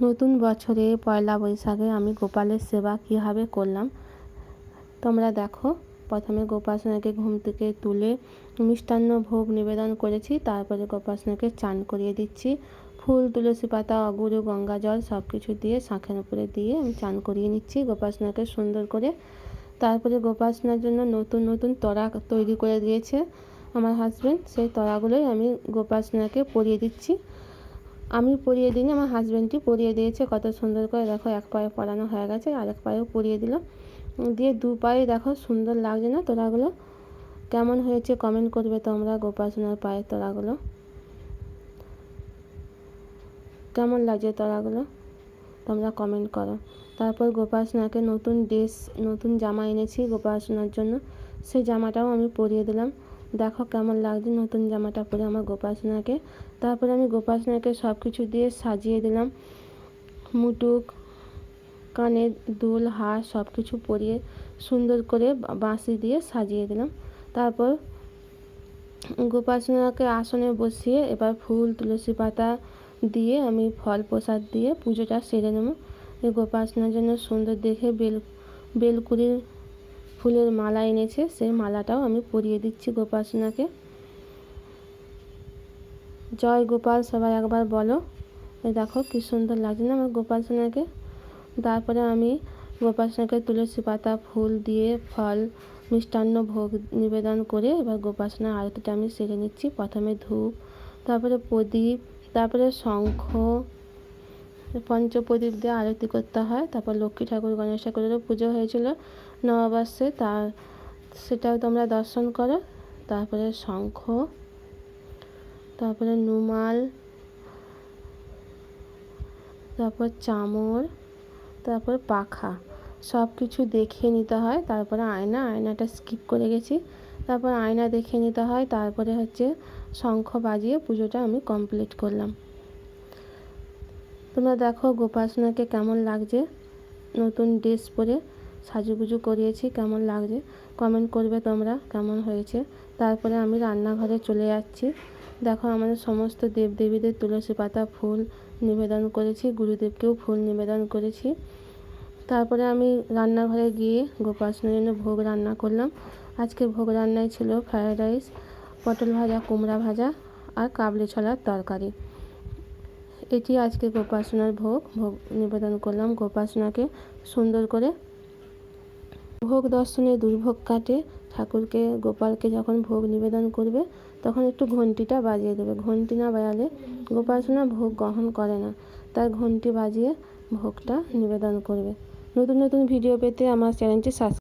নতুন বছরে পয়লা বৈশাখে আমি গোপালের সেবা কীভাবে করলাম? তোমরা দেখো। প্রথমে গোপাসনাকে ঘুম থেকে তুলে মিষ্টান্ন ভোগ নিবেদন করেছি। তারপরে গোপাসনাকে চান করিয়ে দিচ্ছি। ফুল, তুলসী পাতা, অগুরু, গঙ্গা জল সব কিছু দিয়ে শাঁখের উপরে দিয়ে আমি চান করিয়ে নিচ্ছি গোপাসনাকে সুন্দর করে। তারপরে গোপাসনার জন্য নতুন নতুন তরা তৈরি করে দিয়েছে আমার হাজব্যান্ড সেই তরাগুলোই আমি গোপাসনাকে পরিয়ে দিচ্ছি। আমি পরিয়ে দিইনি, আমার হাজব্যান্ডটি পরিয়ে দিয়েছে। কত সুন্দর করে দেখো, এক পায়ে পরানো হয়ে গেছে, আর এক পায়েও পরিয়ে দিল। দিয়ে দু পায়ে দেখো, সুন্দর লাগছে না তোরাগুলো কেমন হয়েছে কমেন্ট করবে তোমরা গোপাসনার পায়ের তোরাগুলো কেমন লাগছে তোরাগুলো তোমরা কমেন্ট করো। তারপর গোপাসনাকে নতুন ড্রেস নতুন জামা এনেছি গোপাসনার জন্য। সেই জামাটাও আমি পরিয়ে দিলাম। দেখো কেমন লাগছে নতুন জামাটা পরে আমার গোপাসনাকে তারপরে আমি গোপাসনাকে সব কিছু দিয়ে সাজিয়ে দিলাম। মুটুক, কানের দুল, হার সব কিছু পরিয়ে সুন্দর করে বাঁশি দিয়ে সাজিয়ে দিলাম। তারপর গোপাসনাকে আসনে বসিয়ে এবার ফুল, তুলসী পাতা দিয়ে আমি ফল প্রসাদ দিয়ে পুজোটা সেরে নেব। গোপাসনার জন্য সুন্দর দেখে বেল বেলকুড়ির ফুলের মালা এনেছে, সেই মালাটাও আমি পরিয়ে দিচ্ছি গোপাসনাকে জয় গোপাল, সবাই একবার বলো। দেখো কি সুন্দর লাগছে না আমার গোপাসনাকে তারপরে আমি গোপাসনাকে তুলসী পাতা, ফুল দিয়ে ফল, মিষ্টান্ন ভোগ নিবেদন করে এবার গোপাসনার আরতিটা আমি সেরে নিচ্ছি। প্রথমে ধূপ, তারপরে প্রদীপ, তারপরে শঙ্খ পঞ্চপ্রদীপ দিয়ে আরতি করতে হয়। তারপর লক্ষ্মী ঠাকুর, গণেশ ঠাকুরেরও পুজো হয়েছিল নববর্ষে। তার, সেটাও তোমরা দর্শন করো। তারপরে শঙ্খ, তারপরে নুমাল তারপর চামর, তারপর পাখা সব কিছু দেখে নিতে হয়। তারপরে আয়না, আয়নাটা স্কিপ করে গেছি। তারপর আয়না দেখে নিতে হয়। তারপরে হচ্ছে শঙ্খ বাজিয়ে পুজোটা আমি কমপ্লিট করলাম। তোমরা দেখো গোপাসনাকে কেমন লাগছে? নতুন ড্রেস পরে সাজুগুজু করিয়েছি, কেমন লাগছে? কমেন্ট করবে তোমরা কেমন হয়েছে? তারপরে আমি রান্নাঘরে চলে যাচ্ছি। দেখো আমাদের সমস্ত দেবদেবীদের তুলসী পাতা ফুল নিবেদন করেছি, গুরুদেবকেও ফুল নিবেদন করেছি। তারপরে আমি রান্নাঘরে গিয়ে গোপাসনের জন্য ভোগ রান্না করলাম। আজকে ভোগ রান্নায় ছিল ফ্রায়েড রাইস পটল ভাজা, কুমড়া ভাজা আর কাবলি ছলার তরকারি। এটি আজকে গোপাসনার ভোগ। ভোগ নিবেদন করলাম গোপাসনাকে সুন্দর করে। ভোগ দর্শনে দুর্ভোগ কাটে। ঠাকুরকে, গোপালকে যখন ভোগ নিবেদন করবে, তখন একটু ঘন্টিটা বাজিয়ে দেবে। ঘন্টি না বাজালে গোপাসনা ভোগ গ্রহণ করে না। তার ঘন্টি বাজিয়ে ভোগটা নিবেদন করবে। নতুন নতুন ভিডিও পেতে আমার চ্যানেলটি সাবস্ক্রাইব